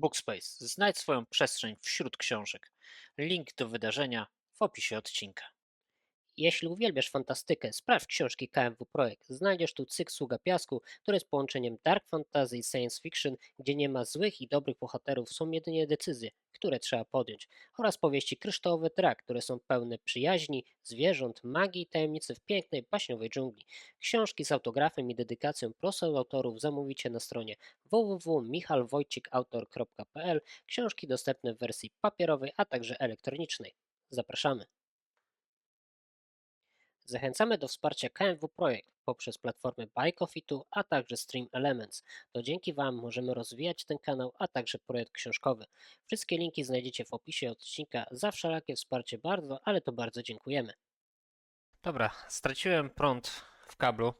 Bookspace. Znajdź swoją przestrzeń wśród książek. Link do wydarzenia w opisie odcinka. Jeśli uwielbiasz fantastykę, sprawdź książki KMW Projekt. Znajdziesz tu cykl Sługa Piasku, który jest połączeniem dark fantasy i science fiction, gdzie nie ma złych i dobrych bohaterów, są jedynie decyzje, które trzeba podjąć, oraz powieści Kryształowy Drak, które są pełne przyjaźni, zwierząt, magii i tajemnicy w pięknej, baśniowej dżungli. Książki z autografem i dedykacją prosto autorów zamówicie na stronie www.michalwojcikautor.pl. Książki dostępne w wersji papierowej, a także elektronicznej. Zapraszamy. Zachęcamy do wsparcia KMW Projekt poprzez platformę Buy Coffee Tu, a także Stream Elements. To dzięki Wam możemy rozwijać ten kanał, a także projekt książkowy. Wszystkie linki znajdziecie w opisie odcinka. Za wszelakie wsparcie bardzo, ale to bardzo dziękujemy. Dobra, straciłem prąd w kablu.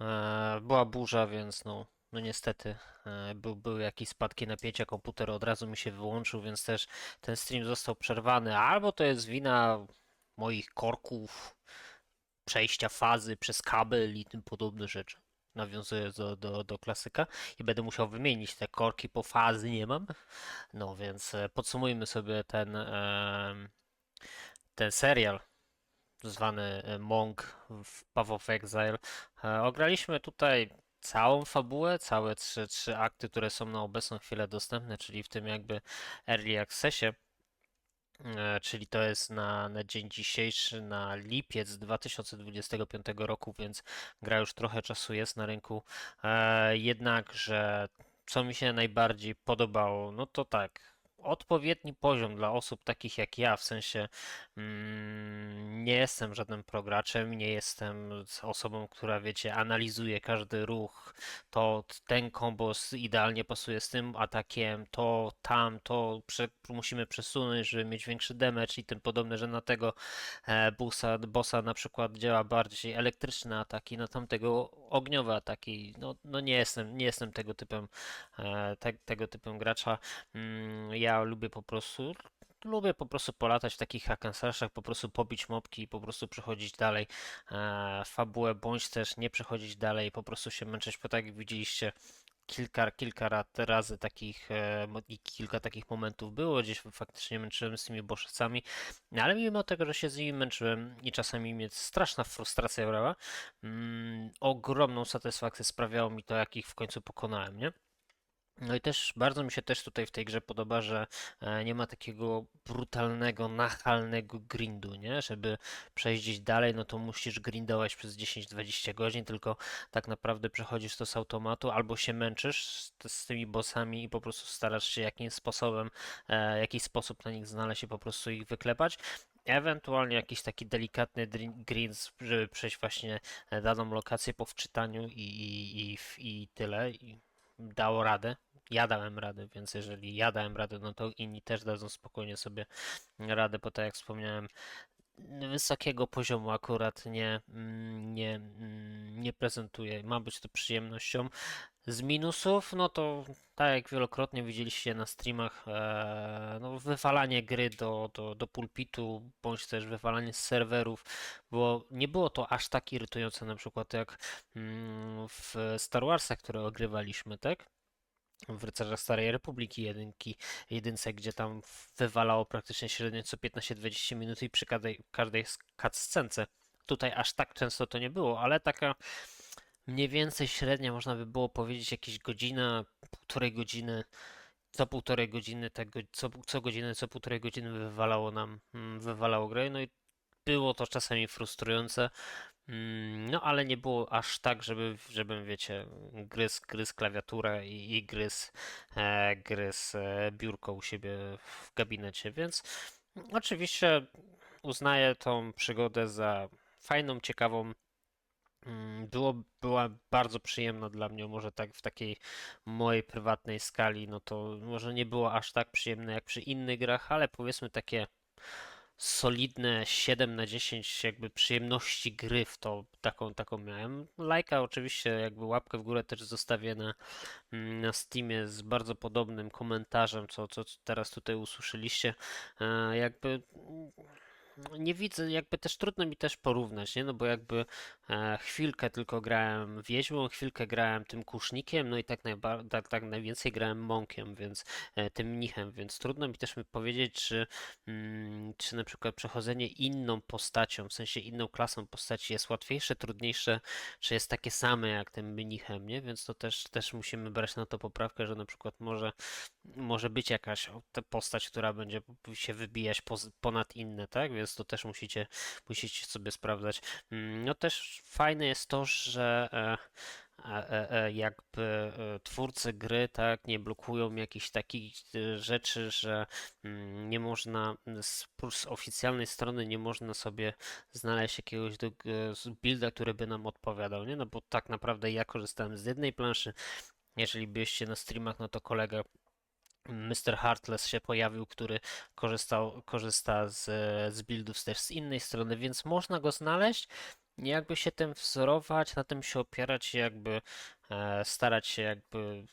E, Była burza, więc no, no niestety e, był, były jakieś spadki napięcia, komputer od razu mi się wyłączył, więc też ten stream został przerwany. Albo to jest wina moich korków, przejścia fazy przez kabel i tym podobne rzeczy. Nawiązuję do, do, do klasyka i będę musiał wymienić te korki, bo fazy nie mam. No więc e, podsumujmy sobie ten, em, ten serial zwany e, Monk w Path of Exile. E, Ograliśmy tutaj całą fabułę, całe trzy, trzy akty, które są na obecną chwilę dostępne, czyli w tym jakby Early Accessie. E, Czyli to jest na, na dzień dzisiejszy, na lipiec 2025 roku, więc gra już trochę czasu jest na rynku. E, jednakże, co mi się najbardziej podobało, no to tak, odpowiedni poziom dla osób takich jak ja, w sensie mm, nie jestem żadnym prograczem, nie jestem osobą, która wiecie, analizuje każdy ruch, to ten kombos idealnie pasuje z tym atakiem, to tam, to prze, musimy przesunąć, żeby mieć większy damage i tym podobne, że na tego e, bossa, bossa na przykład działa bardziej elektryczne ataki, na tamtego ogniowe ataki. No, no nie jestem, nie jestem tego typem, e, te, tego typem gracza. Mm, Ja lubię po prostu lubię po prostu polatać w takich hack and slashach, po prostu pobić mopki i po prostu przechodzić dalej e, fabułę, bądź też nie przechodzić dalej, po prostu się męczyć, bo tak jak widzieliście, kilka, kilka ra- razy takich e, kilka takich momentów było, gdzieś faktycznie męczyłem z tymi boszecami, no, ale mimo tego, że się z nimi męczyłem i czasami mnie straszna frustracja brała, mm, ogromną satysfakcję sprawiało mi to, jak ich w końcu pokonałem, nie? No i też bardzo mi się też tutaj w tej grze podoba, że e, nie ma takiego brutalnego, nachalnego grindu, nie? Żeby przejść dalej, no to musisz grindować przez 10-20 godzin, tylko tak naprawdę przechodzisz to z automatu, albo się męczysz z, z tymi bossami i po prostu starasz się jakimś sposobem, e, jakiś sposób na nich znaleźć i po prostu ich wyklepać. Ewentualnie jakiś taki delikatny grind, żeby przejść właśnie e, daną lokację po wczytaniu i, i, i, i tyle. I dało radę. Ja dałem radę, więc jeżeli ja dałem radę, no to inni też dadzą spokojnie sobie radę, bo tak jak wspomniałem, wysokiego poziomu akurat nie, mm, nie, mm, nie prezentuje. Ma być to przyjemnością. Z minusów, no to tak jak wielokrotnie widzieliście na streamach, e, no wywalanie gry do, do, do pulpitu, bądź też wywalanie z serwerów, bo nie było to aż tak irytujące na przykład jak mm, w Star Warsach, które ogrywaliśmy, tak? W Rycerzach Starej Republiki jedynki, jedynce, gdzie tam wywalało praktycznie średnio co 15-20 minut i przy każdej, każdej cutscence. Tutaj aż tak często to nie było, ale taka mniej więcej średnia można by było powiedzieć jakieś godzina, półtorej godziny, co półtorej godziny, tego, co, co co półtorej godziny wywalało nam, mm, wywalało grę, no i było to czasami frustrujące, No, ale nie było aż tak, żeby, żebym, wiecie, gryzł, gryzł klawiaturę i, i gryzł, e, gryzł e, biurko u siebie w gabinecie, więc oczywiście uznaję tą przygodę za fajną, ciekawą. Mm, Było, była bardzo przyjemna dla mnie, może tak w takiej mojej prywatnej skali, no to może nie było aż tak przyjemne jak przy innych grach, ale powiedzmy takie solidne 7 na 10 jakby przyjemności gry w to taką, taką miałem. Lajka oczywiście jakby łapkę w górę też zostawię na, mm, na Steamie z bardzo podobnym komentarzem, co, co teraz tutaj usłyszeliście. E, Jakby nie widzę, jakby też trudno mi też porównać, nie? No bo jakby chwilkę tylko grałem Wiedźmą, chwilkę grałem tym kusznikiem, no i tak, najba- tak, tak najwięcej grałem monkiem, więc e, tym mnichem, więc trudno mi też powiedzieć, czy, mm, czy na przykład przechodzenie inną postacią, w sensie inną klasą postaci jest łatwiejsze, trudniejsze, czy jest takie same jak tym mnichem, nie? Więc to też, też musimy brać na to poprawkę, że na przykład może może być jakaś postać, która będzie się wybijać ponad inne, tak? Więc to też musicie, musicie sobie sprawdzać. Mm, No też fajne jest to, że e, e, e, jakby twórcy gry, tak, nie blokują jakichś takich rzeczy, że mm, nie można z, z oficjalnej strony nie można sobie znaleźć jakiegoś do, builda, który by nam odpowiadał, nie? No bo tak naprawdę ja korzystałem z jednej planszy. Jeżeli byście na streamach, no to kolega Mr. Heartless się pojawił, który korzystał, korzysta z, z buildów też z innej strony, więc można go znaleźć, jakby się tym wzorować, na tym się opierać i jakby e, starać się jakby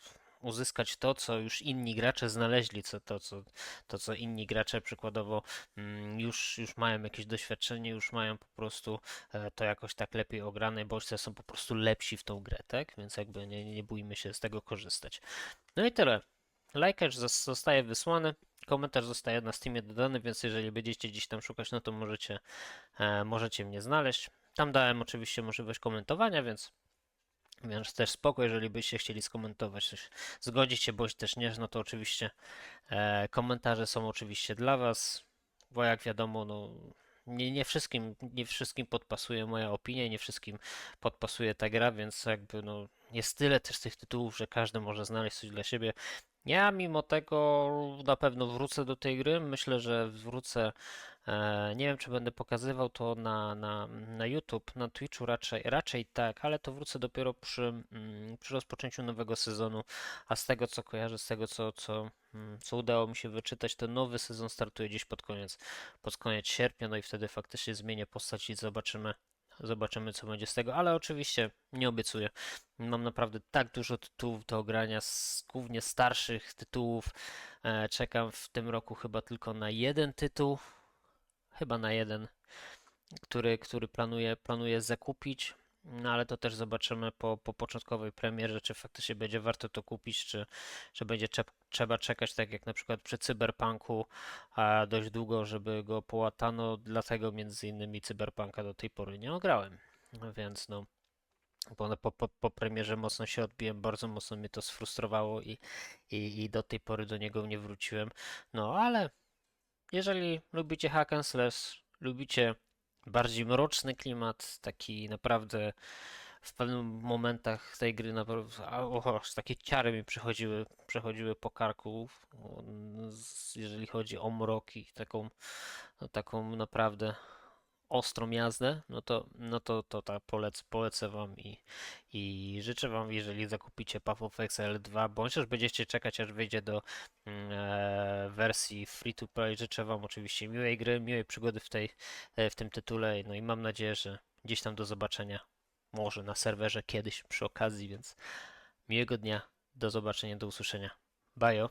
uzyskać to, co już inni gracze znaleźli, co, to, co, to, co inni gracze przykładowo mm, już, już mają jakieś doświadczenie, już mają po prostu e, to jakoś tak lepiej ograne, bodźce są po prostu lepsi w tą grę, tak? Więc jakby nie, nie bójmy się z tego korzystać. No i tyle. Lajkacz zos- zostaje wysłany, komentarz zostaje na Steamie dodany, więc jeżeli będziecie gdzieś tam szukać, no to możecie, e, możecie mnie znaleźć. Tam dałem oczywiście możliwość komentowania, więc, więc też spoko, jeżeli byście chcieli skomentować, coś zgodzić się, bądź też nie, no to oczywiście e, komentarze są oczywiście dla Was, bo jak wiadomo, no nie, nie wszystkim, nie wszystkim podpasuje moja opinia, nie wszystkim podpasuje ta gra, więc jakby no jest tyle też tych tytułów, że każdy może znaleźć coś dla siebie. Ja mimo tego na pewno wrócę do tej gry. Myślę, że wrócę. E, nie wiem, czy będę pokazywał to na, na, na YouTube, na Twitchu raczej, raczej tak, ale to wrócę dopiero przy, mm, przy rozpoczęciu nowego sezonu. A z tego co kojarzę, z tego co, co, mm, co udało mi się wyczytać, to nowy sezon startuje gdzieś pod koniec, pod koniec sierpnia, no i wtedy faktycznie zmienię postać i zobaczymy. Zobaczymy, co będzie z tego, ale oczywiście nie obiecuję. Mam naprawdę tak dużo tytułów do ogrania, z, głównie starszych tytułów. E, czekam w tym roku chyba tylko na jeden tytuł, chyba na jeden, który, który planuję, planuję zakupić. No ale to też zobaczymy po, po początkowej premierze, czy faktycznie będzie warto to kupić, czy, czy będzie czep, trzeba czekać, tak jak na przykład przy Cyberpunku, a dość długo, żeby go połatano. Dlatego między innymi Cyberpunka do tej pory nie ograłem. Więc no. Bo po, po, po premierze mocno się odbiłem, bardzo mocno mnie to sfrustrowało i, i, i do tej pory do niego nie wróciłem. No ale jeżeli lubicie hack and slash, lubicie bardziej mroczny klimat, taki naprawdę w pewnych momentach tej gry naprawdę, takie ciary mi przechodziły, przechodziły po karku, jeżeli chodzi o mrok i taką, no, taką naprawdę ostrą jazdę, no to, no to, to tak polec, polecę Wam i, i życzę Wam, jeżeli zakupicie Path of Exile 2, bądź też będziecie czekać, aż wyjdzie do mm, e, wersji free to play, życzę Wam oczywiście miłej gry, miłej przygody w, tej, e, w tym tytule, no i mam nadzieję, że gdzieś tam do zobaczenia, może na serwerze kiedyś przy okazji, więc miłego dnia, do zobaczenia, do usłyszenia. Bajo.